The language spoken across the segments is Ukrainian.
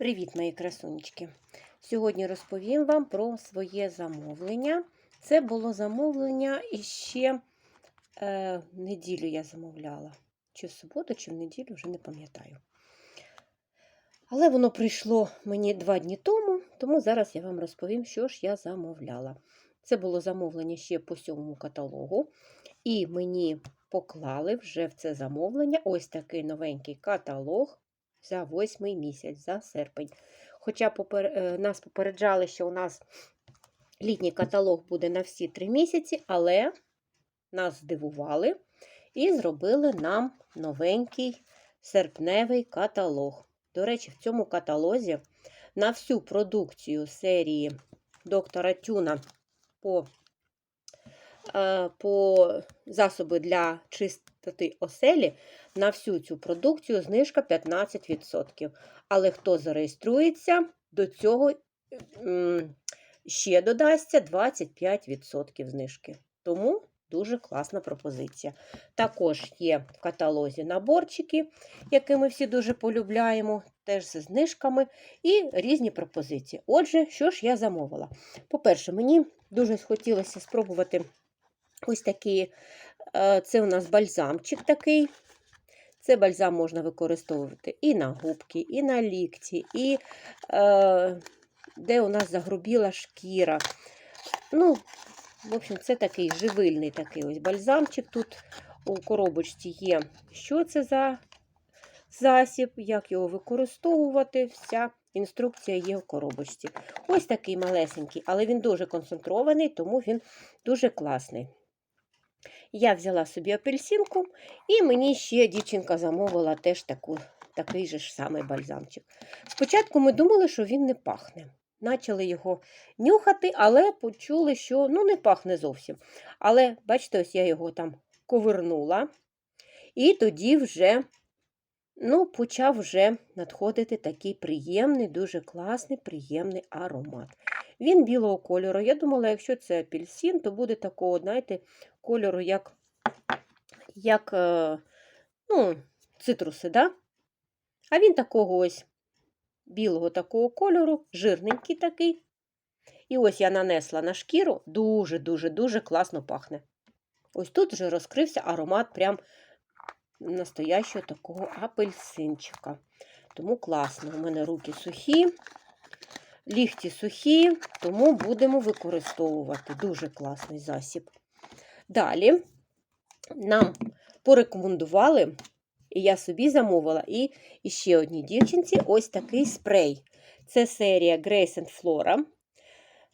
Привіт, мої красунечки! Сьогодні розповім вам про своє замовлення. Це було замовлення іще е, неділю я замовляла. Чи в суботу, чи в неділю, вже не пам'ятаю. Але воно прийшло мені два дні тому, тому зараз я вам розповім, що ж я замовляла. Це було замовлення ще по сьомому каталогу, і мені поклали вже в це замовлення ось такий новенький каталог за восьмий місяць, за серпень. Хоча попер... е, нас попереджали, що у нас літній каталог буде на всі три місяці, але нас здивували і зробили нам новенький серпневий каталог. До речі, в цьому каталозі на всю продукцію серії доктора Тюна по, по засоби для чистоти оселі на всю цю продукцію знижка 15%. Але хто зареєструється, до цього ще додасться 25% знижки. Тому дуже класна пропозиція. Також є в каталозі наборчики, які ми всі дуже полюбляємо, теж зі знижками і різні пропозиції. Отже, що ж я замовила? По-перше, мені дуже хотілося спробувати ось такий, е, це у нас бальзамчик такий. Це бальзам можна використовувати і на губки, і на лікті, і е, де у нас загрубіла шкіра. Ну, в общем, це такий живильний такий ось бальзамчик. Тут у коробочці є, що це за засіб, як його використовувати. Вся інструкція є в коробочці. Ось такий малесенький, але він дуже концентрований, тому він дуже класний. Я взяла собі апельсинку, і мені ще дівчинка замовила теж таку, такий же ж самий бальзамчик. Спочатку ми думали, що він не пахне. Почали його нюхати, але почули, що ну, не пахне зовсім. Але, бачите, ось я його там ковернула, і тоді вже ну, почав вже надходити такий приємний, дуже класний, приємний аромат. Він білого кольору. Я думала, якщо це апельсин, то буде такого, знаєте, кольору, як як е, ну, цитруси, да? а він такого ось білого такого кольору, жирненький такий. І ось я нанесла на шкіру, дуже-дуже-дуже класно пахне. Ось тут вже розкрився аромат прям настоящого такого апельсинчика. Тому класно. У мене руки сухі, лігті сухі, тому будемо використовувати. Дуже класний засіб. Далі нам порекомендували, і я собі замовила, і, ще одній дівчинці ось такий спрей. Це серія Grace Flora.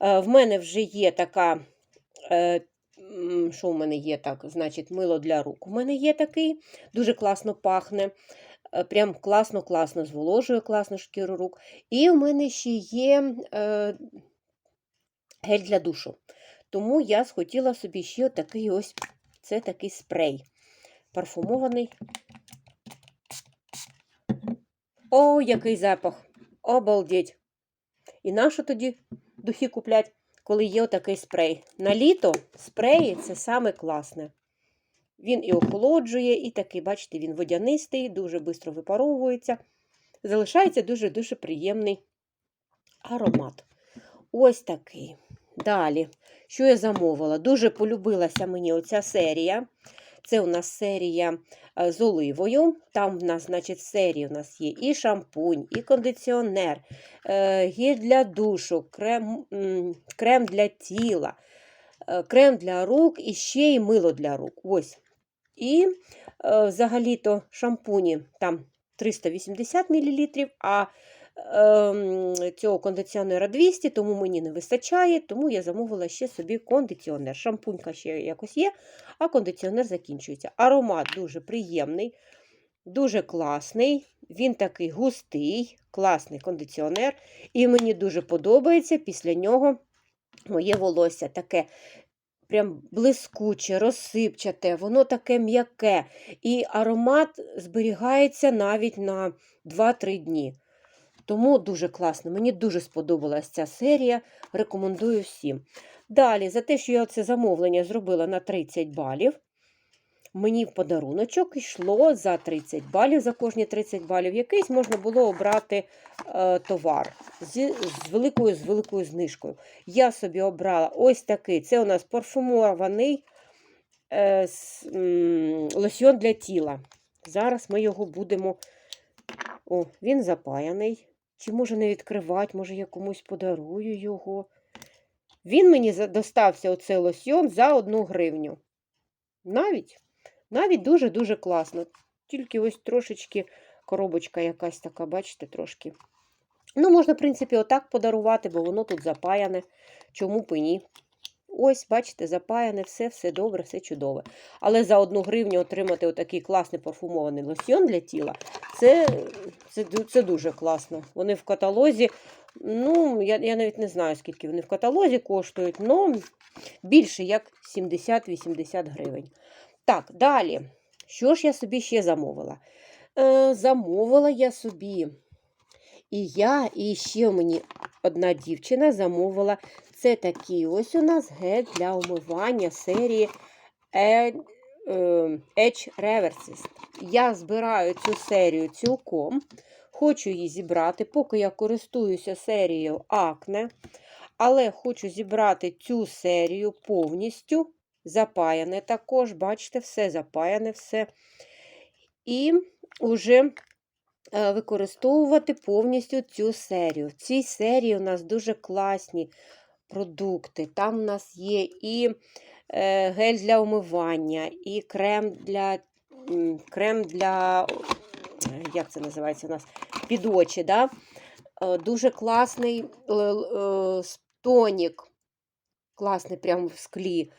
Е, В мене вже є така, е, що в мене є так, значить, мило для рук. У мене є такий, дуже класно пахне. е, Прям класно-класно зволожує класно шкіру рук. І у мене ще є гель для душу. Тому я схотіла собі ще такий ось це такий спрей. Парфумований. О, який запах! Обалдеть! І нащо тоді духи куплять, коли є отакий спрей? На літо спреї це саме класне. Він і охолоджує, і такий, бачите, він водянистий, дуже швидко випаровується. Залишається дуже-дуже приємний аромат. Ось такий. Далі, що я замовила? Дуже полюбилася мені оця серія. Це у нас серія е, з оливою. Там в нас, значить, серії у нас є і шампунь, і кондиціонер, е, гель для душу, крем, крем для тіла, е, крем для рук і ще й мило для рук. Ось. І взагалі-то шампуні там 380 мл, а цього кондиціонера 200, тому мені не вистачає, тому я замовила ще собі кондиціонер. Шампунька ще якось є, а кондиціонер закінчується. Аромат дуже приємний, дуже класний. Він такий густий, класний кондиціонер. І мені дуже подобається після нього моє волосся таке. Прям блискуче, розсипчате, воно таке м'яке. І аромат зберігається навіть на 2-3 дні. Тому дуже класно. Мені дуже сподобалась ця серія. Рекомендую всім. Далі, за те, що я це замовлення зробила на 30 балів. мені в подаруночок йшло за 30 балів, за кожні 30 балів. Якийсь можна було обрати е, товар з, з, великою, з великою знижкою. Я собі обрала ось такий. Це у нас парфумований е, с, м, лосьйон для тіла. Зараз ми його будемо. О, він запаяний. Чи може не відкривати, може я комусь подарую його. Він мені достався оцей лосьйон за одну гривню. Навіть, навіть дуже-дуже класно. Тільки ось трошечки коробочка якась така, бачите, трошки. Ну, можна, в принципі, отак подарувати, бо воно тут запаяне. Чому б і ні? Ось, бачите, запаяне, все, все добре, все чудове. Але за одну гривню отримати отакий класний парфумований лосьйон для тіла, це, це, це дуже класно. Вони в каталозі, ну, я, я навіть не знаю, скільки вони в каталозі коштують, але більше як 70-80 гривень. Так, далі. Що ж я собі ще замовила? Е, замовила я собі. І я, і ще мені одна дівчина замовила. Це такий ось у нас гель для умивання серії Е- Edge Reverses. Я збираю цю серію цілком. Хочу її зібрати, поки я користуюся серією Acne. Але хочу зібрати цю серію повністю. Запаяне також, бачите, все запаяне, все. І вже е, використовувати повністю цю серію. В цій серії у нас дуже класні продукти. Там у нас є і е, гель для умивання, і крем для, крем для е, як це називається у нас? Під очі. Да? Е, Дуже класний е, е, тонік. Класний прямо в склі.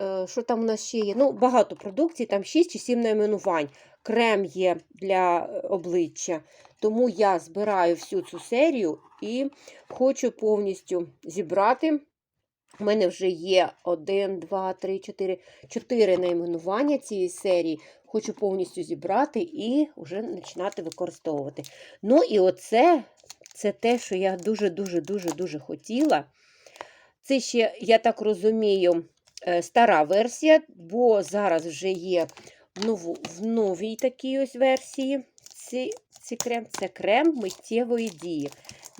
Е, Що там у нас ще є? Ну, багато продукцій, там 6 чи 7 найменувань. Крем є для е, обличчя. Тому я збираю всю цю серію і хочу повністю зібрати. У мене вже є 1, 2, 3, 4, 4 найменування цієї серії. Хочу повністю зібрати і вже починати використовувати. Ну і оце це те, що я дуже-дуже-дуже-дуже хотіла. Це ще, я так розумію, стара версія, бо зараз вже є в, нову, в новій такій ось версії. Ці, ці крем, це крем миттєвої дії.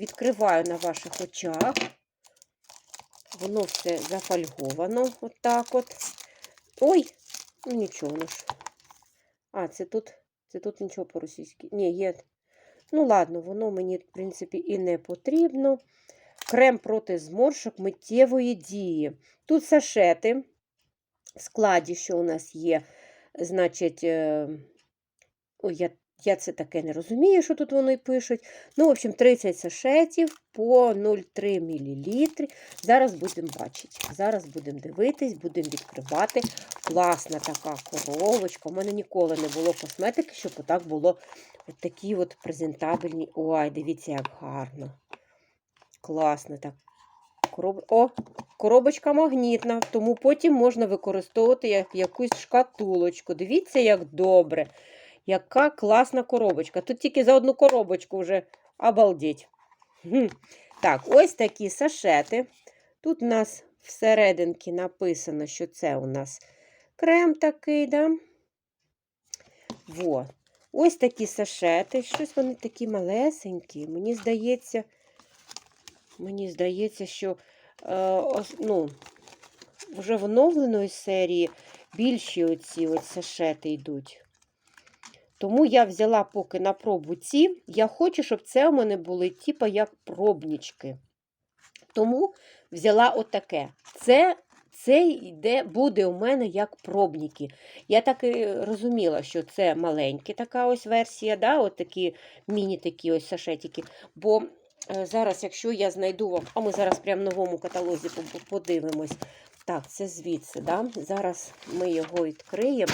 Відкриваю на ваших очах. Воно все зафольговано, отак от. Ой, ну нічого ну ж. А, це тут, це тут нічого по-російськи. Ні, є. Ну, ладно, воно мені, в принципі, і не потрібно. Крем проти зморшок миттєвої дії. Тут сашети. В складі, що у нас є, значить, е, ой, я, я це таке не розумію, що тут вони пишуть. Ну, в общем, 30 сашетів по 0,3 мл. Зараз будемо бачити. Зараз будемо дивитись, будемо відкривати. Класна така коробочка. У мене ніколи не було косметики, щоб отак було от такі от презентабельні. Ой, дивіться, як гарно. Класно так. Короб... О, коробочка магнітна, тому потім можна використовувати як якусь шкатулочку. Дивіться, як добре. Яка класна коробочка. Тут тільки за одну коробочку вже обалдеть. Гм. Так, ось такі сашети. Тут у нас всерединки написано, що це у нас крем такий, да? Во. Ось такі сашети. Щось вони такі малесенькі. Мені здається, мені здається, що е, ну, вже в оновленої серії більші оці от сашети йдуть. Тому я взяла поки на пробу ці. Я хочу, щоб це у мене були типа як пробнічки. Тому взяла отаке. Це, це йде, буде у мене як пробніки. Я так і розуміла, що це маленька така ось версія, да, от такі міні-такі ось сашетики. Бо зараз, якщо я знайду вам, а ми зараз прямо в новому каталозі подивимось. Так, це звідси, да? зараз ми його відкриємо.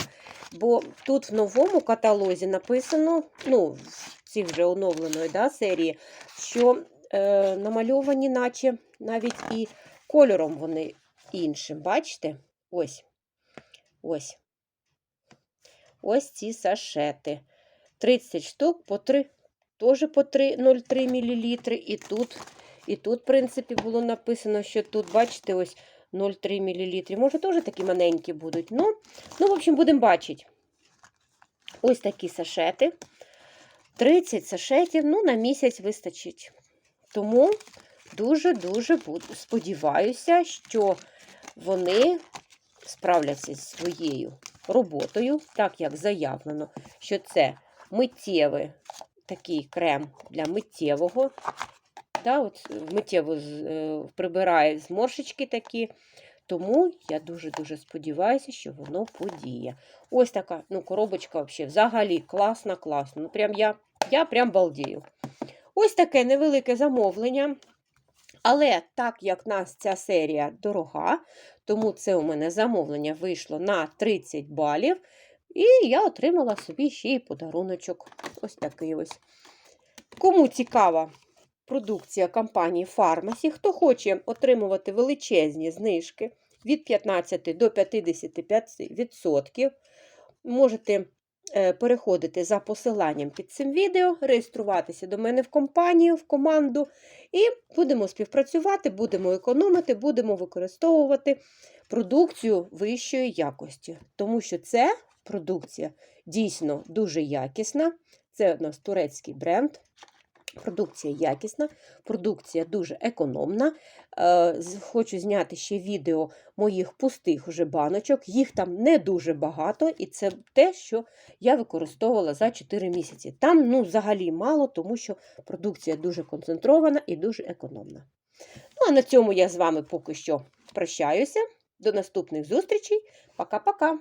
Бо тут в новому каталозі написано, ну, в цій вже оновленої да, серії, що е, намальовані, наче навіть і кольором вони іншим. Бачите? Ось. Ось. Ось ці сашети. 30 штук по 3, теж по 3,03 мл. І тут, і тут, в принципі, було написано, що тут, бачите, ось 0,3 мл. Може, теж такі маленькі будуть. Ну, ну в общем, будемо бачити. Ось такі сашети. 30 сашетів, ну, на місяць вистачить. Тому дуже-дуже сподіваюся, що вони справляться зі своєю роботою, так як заявлено, що це миттєвий такий крем для миттєвого. Да, от миттєво е, прибирає зморшечки такі. Тому я дуже-дуже сподіваюся, що воно подіє. Ось така ну, коробочка взагалі, взагалі класна, класна. Ну, прям я, я прям балдію. Ось таке невелике замовлення. Але так як нас ця серія дорога, тому це у мене замовлення вийшло на 30 балів. І я отримала собі ще й подаруночок. Ось такий ось. Кому цікава продукція компанії Фармасі, хто хоче отримувати величезні знижки від 15 до 55%, можете е, переходити за посиланням під цим відео, реєструватися до мене в компанію, в команду, і будемо співпрацювати, будемо економити, будемо використовувати продукцію вищої якості. Тому що це продукція дійсно дуже якісна. Це у нас турецький бренд. Продукція якісна, продукція дуже економна. Е, Хочу зняти ще відео моїх пустих уже баночок. Їх там не дуже багато, і це те, що я використовувала за 4 місяці. Там ну, взагалі мало, тому що продукція дуже концентрована і дуже економна. Ну, а на цьому я з вами поки що прощаюся. До наступних зустрічей. Пока-пока!